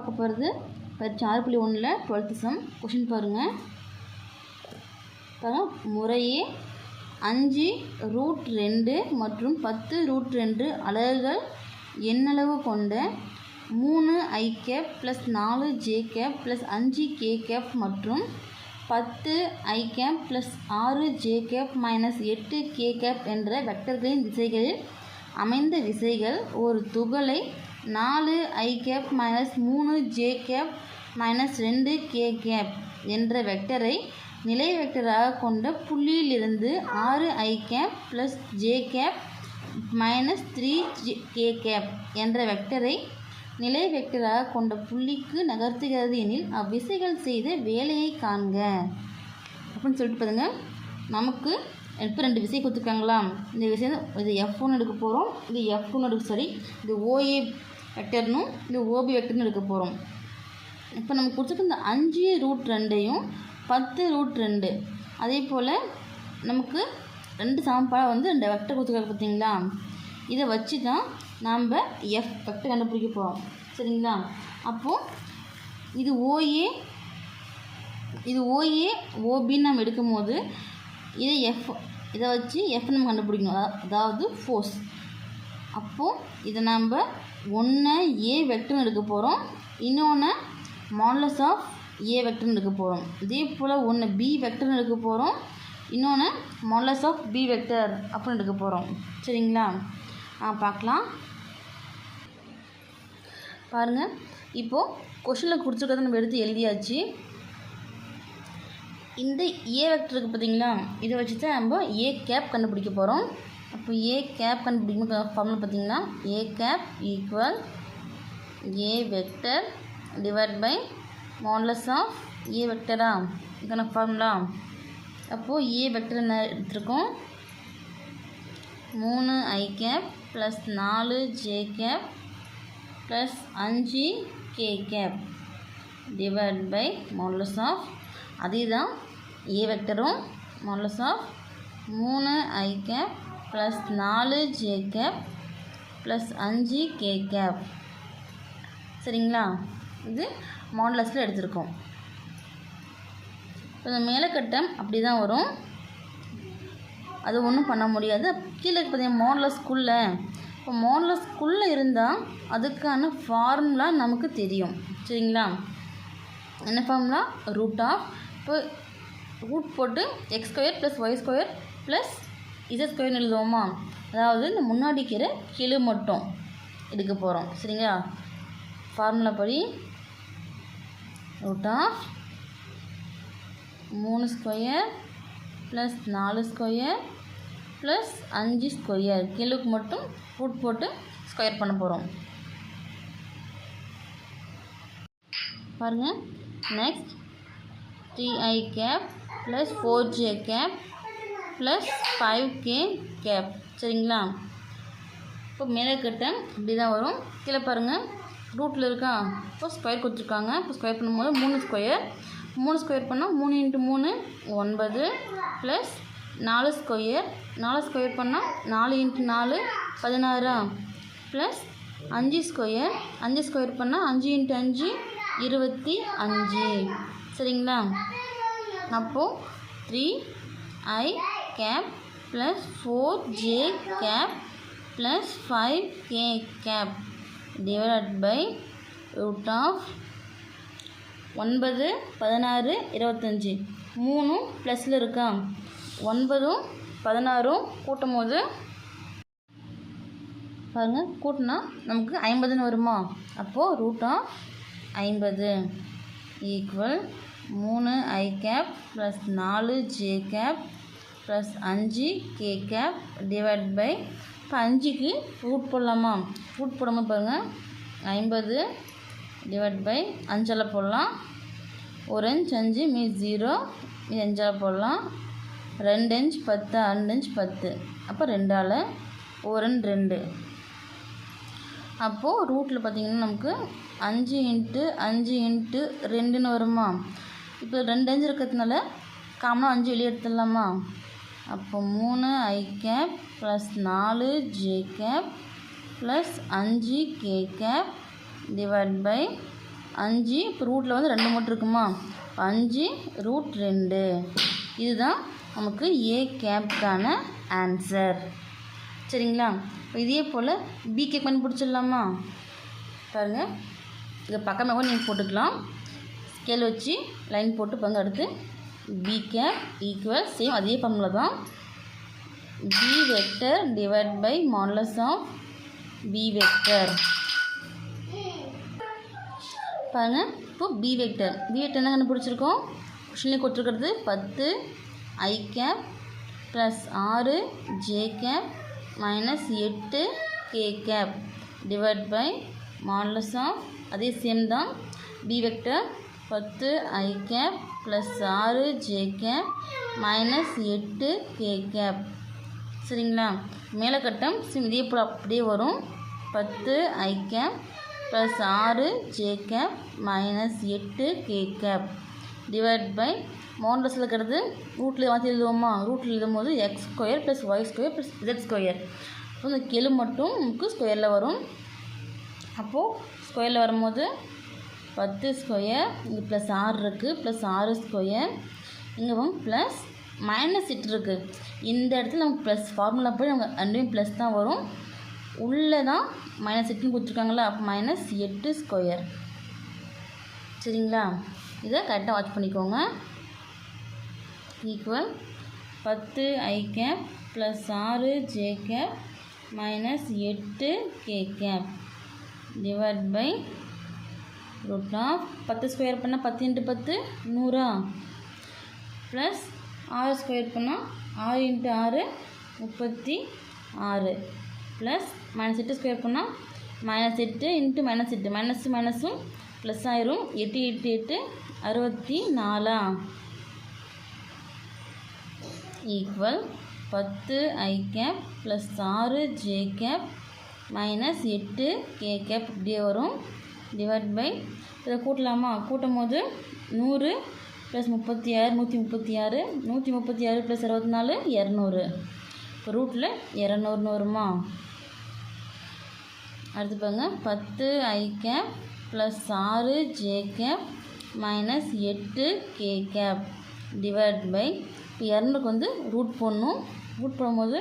பார்க்க போகிறது பயிற்சி ஆறு புள்ளி ஒன்றில் டுவெல்த்து சம் கொஷின் பாருங்கள் பாருங்கள் முறையே அஞ்சு ரூட் ரெண்டு மற்றும் பத்து ரூட் ரெண்டு அலகுகள் எண்ணளவு கொண்ட மூணு ஐ கேப் ப்ளஸ் நாலு ஜே கேப் ப்ளஸ் அஞ்சு கே கேப் மற்றும் பத்து ஐ கேப் ப்ளஸ் ஆறு ஜே கேப் மைனஸ் எட்டு கே கேப் என்ற வெக்டர்களின் திசைகளில் அமைந்த விசைகள் ஒரு துகளை நாலு ஐ கேப் மைனஸ் மூணு ஜே கேப் மைனஸ் ரெண்டு கே கேப் என்ற வெக்டரை நிலை வெக்டராக கொண்ட புள்ளியிலிருந்து ஆறு i cap plus j cap minus three k cap என்ற வெக்டரை நிலை வெக்டராக கொண்ட புள்ளிக்கு நகர்த்துகிறது எனில் அவ்விசைகள் செய்த வேலையை காண்க. அப்படின்னு சொல்லிட்டு பாருங்க. நமக்கு இப்போ ரெண்டு விசை கொடுத்துருக்காங்களா இந்த விசை இது எஃப் ஒன்று எடுக்க போகிறோம் இது எஃப் ஒன்று எடுக்க சாரி இது ஓஏ வெக்டர்னும் இது ஓபி வெக்டர்னு எடுக்க போகிறோம் இப்போ நமக்கு கொடுத்துருக்க இந்த அஞ்சு ரூட் ரெண்டையும் பத்து ரூட் ரெண்டு அதே போல் நமக்கு ரெண்டு சமன்பாடாக வந்து ரெண்டு வெக்டர் கொடுத்துருக்காங்க பார்த்தீங்களா இதை வச்சு தான் நாம் எஃப் வெக்டர் கண்டுபிடிக்க போகிறோம் சரிங்களா? அப்போது இது ஓஏ இது ஓஏ ஓபின்னு நம்ம எடுக்கும்போது இதை எஃப் இதை வச்சு எஃப் நம்ம கண்டுபிடிக்கணும். அதாவது ஃபோர்ஸ் அப்போது இதை நாம் ஒன்று ஏ வெக்டர்னு எடுக்க போகிறோம் இன்னொன்று மாடலஸ் ஆஃப் ஏ வெக்டர்னு எடுக்க போகிறோம் இதே போல் ஒன்று பி வெக்டர்னு எடுக்க போகிறோம் இன்னொன்று மாடலஸ் ஆஃப் பி வெக்டர் அப்படின்னு எடுக்க போகிறோம் சரிங்களா? ஆ பார்க்கலாம். பாருங்கள் இப்போது கொஷனில் கொடுத்துருக்கறத நம்ம எடுத்து எழுதியாச்சு. இந்த ஏ வெக்டர் இருக்குது பார்த்தீங்களா இதை வச்சு தான் நம்ம ஏ கேப் கண்டுபிடிக்க போகிறோம் அப்போ ஏ கேப் கண்டுபிடிக்கணும். ஃபார்முலா பார்த்தீங்கன்னா A cap equal A vector divide by modulus of A வெக்டரா இதுக்கான ஃபார்முலா அப்போது ஏ வெக்டர் என்ன எடுத்திருக்கோம்? மூணு ஐ கேப் ப்ளஸ் நாலு ஜே கேப் ப்ளஸ் அஞ்சு k cap divide by modulus of அதே தான் ஏ வெக்டரும் மாடலஸ் ஆஃப் மூணு ஐ கேப் ப்ளஸ் நாலு ஜே கேப் ப்ளஸ் அஞ்சு கே கேப் சரிங்களா? இது மாடலஸில் எடுத்திருக்கோம். இப்போ இந்த மேலக்கட்டம் அப்படி தான் வரும். அது ஒன்றும் பண்ண முடியாது. கீழே பார்த்தீங்கன்னா மாடலஸ்குள்ளே இப்போ மாடலஸ்குள்ளே இருந்தால் அதுக்கான ஃபார்முலா நமக்கு தெரியும். சரிங்களா? என்ன ஃபார்முலா ரூட் ஆஃப் இப்போ ரூட் போட்டு x square plus y square plus z ஸ்கொயர்னு எழுதுவோமா அதாவது இந்த முன்னாடி கீரை கிளு மட்டும் எடுக்க போகிறோம் சரிங்களா? ஃபார்முலா படி ரூட் ஆஃப் மூணு ஸ்கொயர் ப்ளஸ் நாலு ஸ்கொயர் ப்ளஸ் அஞ்சு ஸ்கொயர் கிலுக்கு மட்டும் ரூட் போட்டு ஸ்கொயர் பண்ண போகிறோம் பாருங்கள் next three i cap plus four j cap plus five k cap சரிங்களா? இப்போ மேலே கட்டம் இப்படி தான் வரும். கீழே பாருங்கள் ரூட்டில் இருக்கா? இப்போ ஸ்கொயர் கொடுத்துருக்காங்க. இப்போ ஸ்கொயர் பண்ணும்போது மூணு ஸ்கொயர் மூணு ஸ்கொயர் பண்ணால் மூணு இன்ட்டு மூணு ஒன்பது ப்ளஸ் நாலு ஸ்கொயர் நாலு ஸ்கொயர் பண்ணால் நாலு இன்ட்டு நாலு பதினாறா? ப்ளஸ் அஞ்சு ஸ்கொயர் அஞ்சு ஸ்கொயர் பண்ணால் அஞ்சு இன்ட்டு அஞ்சு இருபத்தி அஞ்சு. சரிங்களா? அப்போது three i cap plus four j cap plus five k cap divide by root of ஒன்பது பதினாறு இருபத்தஞ்சி. மூணும் ப்ளஸில் இருக்கா? ஒன்பதும் பதினாறும் கூட்டும் போது பாருங்கள் கூட்டினா நமக்கு ஐம்பதுன்னு வருமா? அப்போது ரூட் ஆஃப் ஐம்பது ஈக்குவல் மூணு ஐ கேப் ப்ளஸ் நாலு ஜே கேப் ப்ளஸ் அஞ்சு கே கேப் டிவைட் பை இப்போ அஞ்சுக்கு ரூட் போடலாமா? ரூட் போடாமல் பாருங்கள் ஐம்பது டிவைட் பை அஞ்சால் போடலாம். ஒரு இன்ச் அஞ்சு மீ ஜீரோ மீ அஞ்சால் போடலாம். ரெண்டு இன்ச் பத்து ரெண்டு இன்ச் பத்து. அப்போ ரெண்டால் ஒரு ரெண்டு. ரெண்டு அப்போது ரூட்டில் பார்த்தீங்கன்னா நமக்கு அஞ்சு இன்ட்டு அஞ்சு இன்ட்டு ரெண்டுன்னு வருமா? இப்போ ரெண்டு அஞ்சு இருக்கிறதுனால காமனாக அஞ்சு வெளியே எடுத்துடலாமா? அப்போ மூணு ஐ கேப் ப்ளஸ் நாலு ஜே கேப் ப்ளஸ் அஞ்சு கே கேப் டிவைட் பை அஞ்சு. இப்போ ரூட்டில் வந்து ரெண்டு மட்டும் இருக்குமா? அஞ்சு ரூட் ரெண்டு. இதுதான் நமக்கு ஏ கேப்க்கான ஆன்சர் சரிங்களா? இப்போ இதே போல் பி கேப் கண்டுபிடிச்சிடலாமா பாருங்கள் இதை பக்கமாக கூட நீங்கள் போட்டுக்கலாம். ஸ்கேல் வச்சு லைன் போட்டு பாருங்கள் அடுத்து பி கேப் ஈக்குவல் சேம் அதே ஃபார்முலா தான். B vector divide by modulus of B vector பாருங்க இப்போ பி வெக்டர் பி வெக்டர் என்ன கண்டுபிடிச்சிருக்கோம்? கொஷினில் கொடுத்துருக்கிறது பத்து ஐ கேப் ப்ளஸ் ஆறு ஜே கேப் மைனஸ் எட்டு k cap divide by modulus of அதே சேம் தான். பி வெக்டர் பத்து ஐ கேப் ப்ளஸ் ஆறு ஜே கேப் மைனஸ் எட்டு கே கேப் சரிங்களா? மேலே கட்டம் இதே போல் அப்படியே வரும். பத்து ஐ கேப் ப்ளஸ் ஆறு ஜே கேப் மைனஸ் எட்டு கே கேப் டிவைட் பை மோண்டஸில் இருக்கிறது. ரூட்டில் மாற்றி எழுதுவோமா? ரூட்டில் எழுதும்போது x square plus y square plus z square அப்போ இந்த கெழு மட்டும் நமக்கு ஸ்கொயரில் வரும். அப்போது ஸ்கொயரில் வரும்போது பத்து ஸ்கொயர் இங்கே ப்ளஸ் ஆறு இருக்குது ப்ளஸ் ஆறு ஸ்கொயர் இங்கே வந்து ப்ளஸ் மைனஸ் எட்டு இருக்குது இந்த இடத்துல நமக்கு ப்ளஸ் ஃபார்முலா போய் நமக்கு ரெண்டும் ப்ளஸ் தான் வரும். உள்ளே தான் மைனஸ் எட்டுன்னு கொடுத்துருக்காங்களா அப்போ மைனஸ் எட்டு ஸ்கொயர் சரிங்களா? இதை கரெக்டாக வாட்ச் பண்ணிக்கோங்க. ஈக்குவல் பத்து ஐ கேப் ப்ளஸ் ஆறு ஜே கேப் மைனஸ் எட்டு k cap divide by root of பத்து ஸ்கொயர் பண்ணால் பத்து இன்ட்டு பத்து நூறா? ப்ளஸ் ஆறு ஸ்கொயர் பண்ணால் ஆறு இன்ட்டு ஆறு முப்பத்தி ஆறு. ப்ளஸ் மைனஸ் எட்டு ஸ்கொயர் பண்ணால் மைனஸ் எட்டு இன்ட்டு மைனஸ் எட்டு. மைனஸ் மைனஸும் ப்ளஸ் ஆயிரும். எட்டு எட்டு எட்டு அறுபத்தி நாலா? ஈக்குவல் பத்து ஐ கேப் ப்ளஸ் ஆறு ஜே கேப் மைனஸ் எட்டு கே கேப் இப்படியே வரும். டிவைட் பை இதை கூட்டலாமா? கூட்டும் போது நூறு ப்ளஸ் முப்பத்தி ஆறு நூற்றி முப்பத்தி ஆறு நூற்றி முப்பத்தி ஆறு ப்ளஸ் இருபத்தி நாலு இரநூறு. இப்போ ரூட்டில் இரநூறுன்னு வருமா அடுத்து பாருங்க. பத்து ஐ கேப் ப்ளஸ் ஆறு ஜே கேப் மைனஸ் எட்டு கே கேப் டிவைட் பை இப்போ இரநூறுக்கு வந்து ரூட் போடணும். ரூட் போடும்போது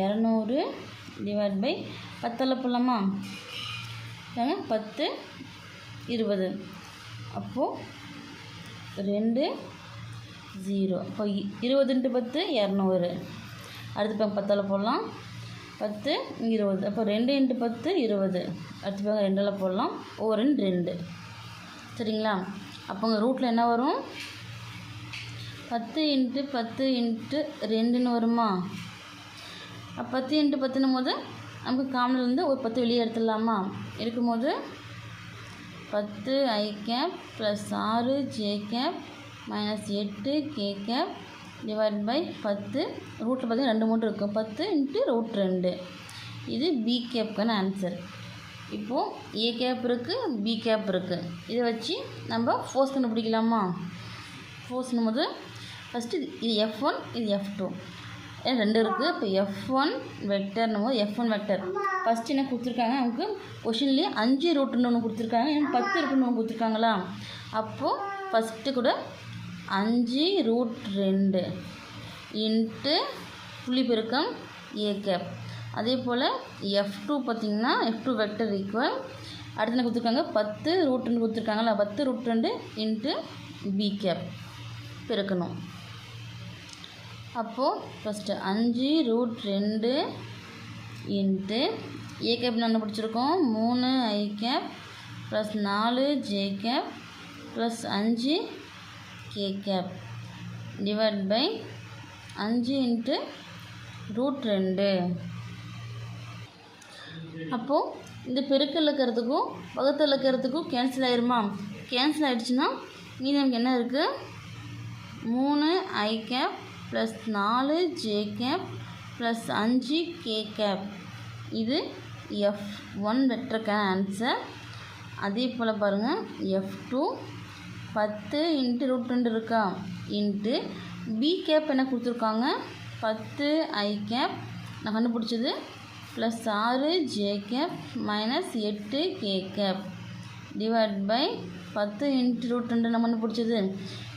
இரநூறு டிவைட் பை பத்தில் போடலாமா? பத்து இருபது. அப்போது ரெண்டு ஜீரோ. இப்போ இருபது இன்ட்டு பத்து இரநூறு. அடுத்து பாங்க பத்தால் போடலாம். பத்து இருபது. அப்போ ரெண்டு இன்ட்டு பத்து இருபது. அடுத்து பாங்க ரெண்டில் போடலாம். ஓ ரெண்டு சரிங்களா? அப்போங்க ரூட்டில் என்ன வரும்? பத்து இன்ட்டு பத்து இன்ட்டு ரெண்டுன்னு வருமா? பத்து இன்ட்டு பத்துன்னும் போது நமக்கு காமனில் இருந்து ஒரு பத்து வெளியே எடுத்துடலாமா? இருக்கும்போது பத்து ஐ கேப் ப்ளஸ் ஆறு ஜே கேப் மைனஸ் எட்டு கே கேப் டிவைட் பை பத்து. ரூட்டில் பார்த்தீங்கன்னா ரெண்டு மூணு இருக்கும். பத்து இன்ட்டு ரூட் ரெண்டு. இது பி கேப்க்கான ஆன்சர் இப்போது ஏ கேப் இருக்குது பி கேப் இருக்குது இதை வச்சு நம்ம ஃபோர்ஸ் கண்டுபிடிக்கலாமா? ஃபோர்ஸ்னும் போது ஃபஸ்ட்டு இது எஃப் ஒன் இது எஃப் டூ ரெண்டு இருக்குது இப்போ எஃப் ஒன் வெக்டர்னும் போது எஃப் ஒன் வெக்டர் ஃபஸ்ட்டு என்ன கொடுத்துருக்காங்க? நமக்கு கொஷின்லேயே அஞ்சு ரூட்டுன்னு ஒன்று கொடுத்துருக்காங்க. இன்னும் பத்து ரூட்டுன்னு ஒன்று கொடுத்துருக்காங்களா? அப்போது ஃபஸ்ட்டு கூட அஞ்சு ரூட் ரெண்டு இன்ட்டு புள்ளி பெருக்கம் ஏ கேப் அதே போல் எஃப் டூ பார்த்திங்கன்னா எஃப் டூ வெக்டர் ஈக்குவல் அடுத்து என்ன கொடுத்துருக்காங்க? பத்து ரூட் ரெண்டு கொடுத்துருக்காங்களா? பத்து ரூட் ரெண்டு இன்ட்டு பி கேப் பெருக்கணும். அப்போது ஃபஸ்ட்டு அஞ்சு ரூட் ரெண்டு இன்ட்டு ஏ கேப் நாங்கள் பிடிச்சிருக்கோம்? மூணு ஐ கேப் ப்ளஸ் நாலு ஜே கேப் ப்ளஸ் அஞ்சு கே கேப் டிவைட் பை அஞ்சு இன்ட்டு ரூட் ரெண்டு. அப்போது இந்த பெருக்கல் இருக்கிறதுக்கும் பக்கத்தில் இருக்கிறதுக்கும் கேன்சல் ஆயிருமா? கேன்சல் ஆகிடுச்சுன்னா மீதி நமக்கு என்ன இருக்குது மூணு ஐ கேப் ப்ளஸ் நாலு ஜே கேப் ப்ளஸ் அஞ்சு கே கேப் இது எஃப் ஒன் வெக்டருக்கான ஆன்சர் அதே போல் பாருங்கள் எஃப் டூ பத்து இன்ட்டு ரூட் ரெண்டு இருக்கா? இன்ட்டு பி கேப் என்ன கொடுத்துருக்காங்க? பத்து ஐ கேப் நான் கண்டுபிடிச்சது ப்ளஸ் ஆறு ஜே கேப் மைனஸ் எட்டு கே கேப் டிவைட் பை பத்து இன்ட்டு ரூட் ரெண்டு நம்ம கண்டுபிடிச்சது.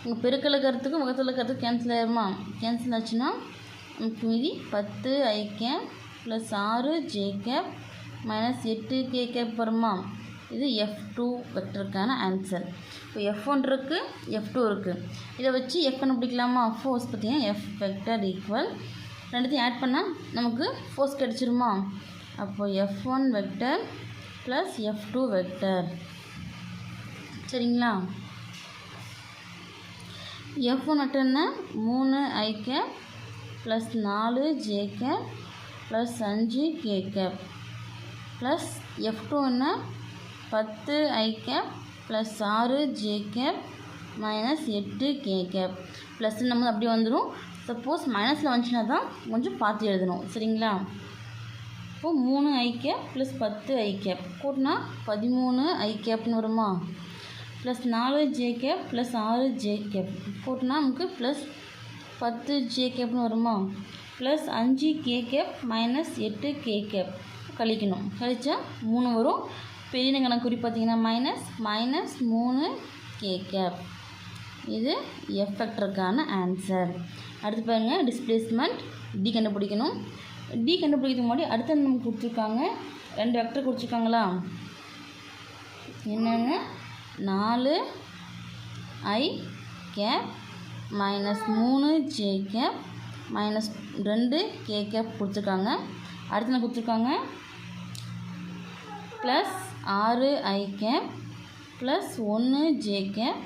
இங்கே பெருக்கல் கருத்துக்கும் முகத்தில் கருத்துக்கும் கேன்சல் ஆயிருமா? கேன்சல் ஆச்சுன்னா நமக்கு மீதி பத்து ஐ கேப் ப்ளஸ் ஆறு ஜே கேப் மைனஸ் எட்டு கே கேப் வருமா? இது எஃப் டூ வெக்டருக்கான ஆன்சர் இப்போ எஃப் ஒன் இருக்குது எஃப் டூ இருக்குது இதை வச்சு எஃப் கண்டுபிடிக்கலாமா ஃபோர்ஸ் பார்த்தீங்கன்னா எஃப் வெக்டர் ஈக்குவல் ரெண்டுத்தையும் ஆட் பண்ணால் நமக்கு ஃபோர்ஸ் கிடச்சிருமா? அப்போ F one vector plus F two vector சரிங்களா? எஃப் ஒன் மூணு ஐ ப்ளஸ் நாலு ஜே கேப் ப்ளஸ் அஞ்சு கே கேப் ப்ளஸ் எஃப் டூன்னா பத்து ஐ கேப் ப்ளஸ் ஆறு ஜே கேப் மைனஸ் எட்டு கே கேப் ப்ளஸ் நம்ம அப்படி வந்துடும் சப்போஸ் மைனஸில் வந்துச்சுன்னா தான் கொஞ்சம் பார்த்து எழுதணும். சரிங்களா? இப்போது மூணு ஐ கேப் ப்ளஸ் பத்து ஐ கேப் கூட்டினா பதிமூணு ஐ கேப்னு வருமா? ப்ளஸ் நாலு ஜே கேப் ப்ளஸ் ஆறு ஜே கேப் போட்டுனா நமக்கு ப்ளஸ் பத்து ஜே கேப்னு வருமா? ப்ளஸ் அஞ்சு கே கேப் மைனஸ் எட்டு கே கேப் கழிக்கணும். கழிச்சா மூணு வரும். பெரிய கணக்கு குறி பார்த்தீங்கன்னா மைனஸ் மைனஸ் மூணு கே கேப் இது எஃபெக்டருக்கான ஆன்சர் அடுத்து பாருங்க டிஸ்பிளேஸ்மெண்ட் டி கண்டுபிடிக்கணும். டி கண்டுபிடிக்கிறதுக்கு முன்னாடி அடுத்து நமக்கு கொடுத்துருக்காங்க? ரெண்டு வெக்டர் கொடுத்துருக்காங்களா? என்னென்ன நாலு ஐ கேப் மைனஸ் மூணு ஜே கேப் மைனஸ் ரெண்டு கே கேப் கொடுத்துருக்காங்க. அடுத்து என்ன கொடுத்துருக்காங்க? ப்ளஸ் ஆறு ஐ கேப் ப்ளஸ் ஒன்று ஜே கேப்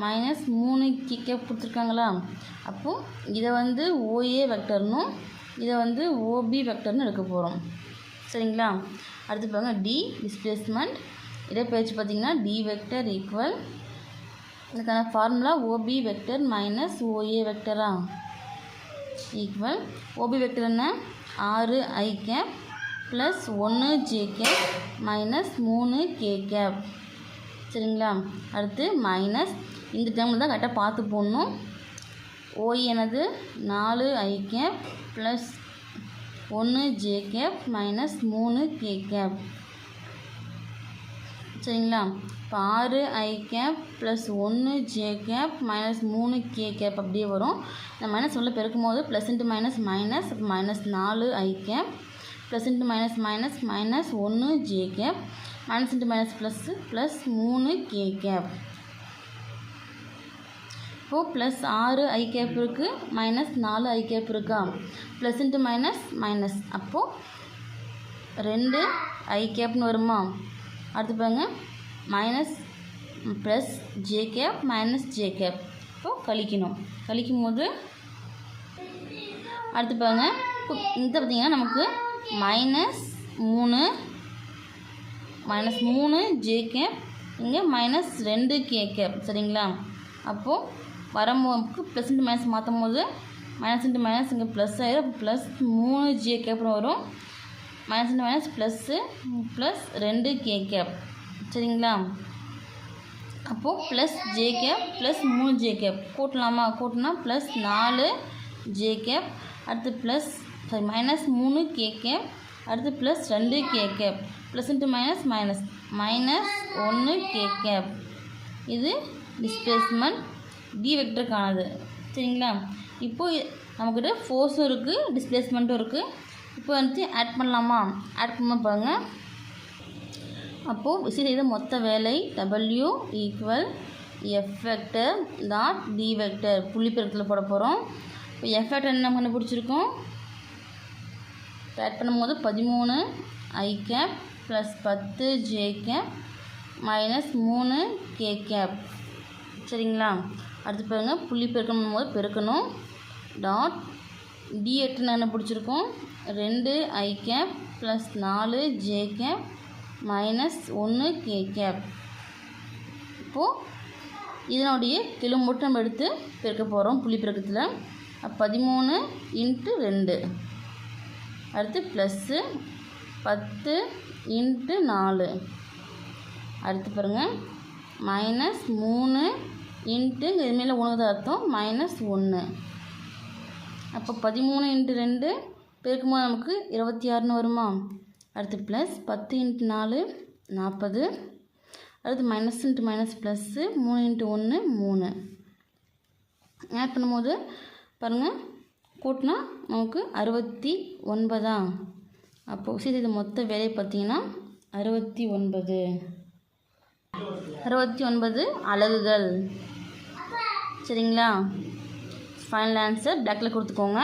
மைனஸ் மூணு கே கேப் கொடுத்துருக்காங்களா? அப்போது இதை வந்து ஓஏ வெக்டர்னும் இதை வந்து ஓபி வெக்டர்னு எடுக்க போகிறோம் சரிங்களா? அடுத்து பாருங்கள் டி டிஸ்பிளேஸ்மெண்ட் இடப்பெயர்ச்சி பார்த்தீங்கன்னா டி வெக்டர் ஈக்குவல் இதுக்கான formula OB vector minus OA வெக்டரா equal OB vector என்ன? ஆறு ஐ கேப் ப்ளஸ் ஒன்று ஜே கேப் மைனஸ் மூணு கே கேப் சரிங்களா? அடுத்து மைனஸ் இந்த டைமில் தான் கரெக்டாக பார்த்து போடணும். ஓய் எனது நாலு ஐ கேப் ப்ளஸ் ஒன்று ஜே கேப் மைனஸ் மூணு கே கேப் சரிங்களா? இப்போ ஆறு ஐ கேப் ப்ளஸ் ஒன்று ஜே கேப் மைனஸ் மூணு கே கேப் அப்படியே வரும். இந்த மைனஸ் உள்ள பெருக்கும் போது plus into minus minus minus நாலு I cap plus into minus minus minus ஒன்று J cap minus into minus plus plus மூணு கே கேப் இப்போது ப்ளஸ் ஆறு ஐ கேப் இருக்குது மைனஸ் நாலு ஐ கேப் இருக்கா? ப்ளஸ் இன்ட்டு மைனஸ் மைனஸ் அப்போது ரெண்டு ஐ கேப்னு வருமா? அடுத்து பாருங்கள் minus plus J cap minus J cap இப்போது கழிக்கணும். கழிக்கும் போது அடுத்து பாருங்க. இப்போ இந்த பார்த்திங்கன்னா நமக்கு மைனஸ் மூணு மைனஸ் மூணு ஜே கேப் இங்கே மைனஸ் ரெண்டு கே கேப் சரிங்களா? அப்போது வரும்போது ப்ளஸ் இன்ட்டு மைனஸ் மாற்றும் போது மைனஸ் இன்ட்டு மைனஸ் இங்கே ப்ளஸ் ஆகிடும் ப்ளஸ் மூணு ஜே கேப்னு வரும். Minus into minus plus plus ரெண்டு கே கேப் சரிங்களா? அப்போது ப்ளஸ் ஜே கேப் ப்ளஸ் மூணு ஜே கேப் கூட்டலாமா? கூட்டினா ப்ளஸ் நாலு ஜே கேப் அடுத்து ப்ளஸ் சாரி மைனஸ் மூணு கே கேப் அடுத்து ப்ளஸ் ரெண்டு K cap plus into minus minus minus ஒன்று கே கேப் இது டிஸ்பிளேஸ்மெண்ட் டி வெக்டருக்கானது சரிங்களா? இப்போது நம்மக்கிட்ட ஃபோர்ஸும் இருக்குது டிஸ்பிளேஸ்மெண்ட்டும் இருக்குது இப்போ வந்து ஆட் பண்ணலாமா? ஆட் பண்ண பாருங்க. அப்போது விசி செய்த மொத்த வேலை W equal F vector dot D vector புள்ளி பெருக்கத்தில் போட போகிறோம் இப்போ எஃப் வெக்டர் என்ன கண்டுபிடிச்சிருக்கோம்? ஆட் பண்ணும்போது பதிமூணு ஐ கேப் ப்ளஸ் பத்து ஜே கேப் மைனஸ் மூணு கே கேப் சரிங்களா? அடுத்து பாருங்கள் புள்ளி பெருக்கணும் போது பெருக்கணும். டாட் டி எட்டுன்னு பிடிச்சிருக்கோம். ரெண்டு ஐ கேப் ப்ளஸ் நாலு ஜே கேப் மைனஸ் ஒன்று கே கேப் இப்போது இதனுடைய கிலோ நம்ம எடுத்து பெருக்க போகிறோம் புள்ளி பெருக்கத்தில். பதிமூணு இன்ட்டு ரெண்டு. அடுத்து ப்ளஸ்ஸு பத்து இன்ட்டு நாலு. அடுத்து பாருங்கள் மைனஸ் மூணு இன்ட்டு இதுமாரி உணவு அர்த்தம். மைனஸ் ஒன்று அப்போ பதிமூணு இன்ட்டு ரெண்டு பெருக்கும்போது நமக்கு இருபத்தி ஆறுன்னு வருமா? அடுத்து ப்ளஸ் பத்து இன்ட்டு நாலு நாற்பது. அடுத்து மைனஸ் இன்ட்டு மைனஸ் ப்ளஸ்ஸு மூணு இன்ட்டு ஒன்று மூணு. ஆட் பண்ணும்போது பாருங்கள் கூட்டினா நமக்கு அறுபத்தி ஒன்பதா? அப்போது சரி இது மொத்த வேலையை பார்த்தீங்கன்னா அறுபத்தி ஒன்பது. அறுபத்தி ஒன்பது அலகுகள். சரிங்களா? ஃபைனல் ஆன்சர் பிளாக்கில் கொடுத்துக்கோங்க.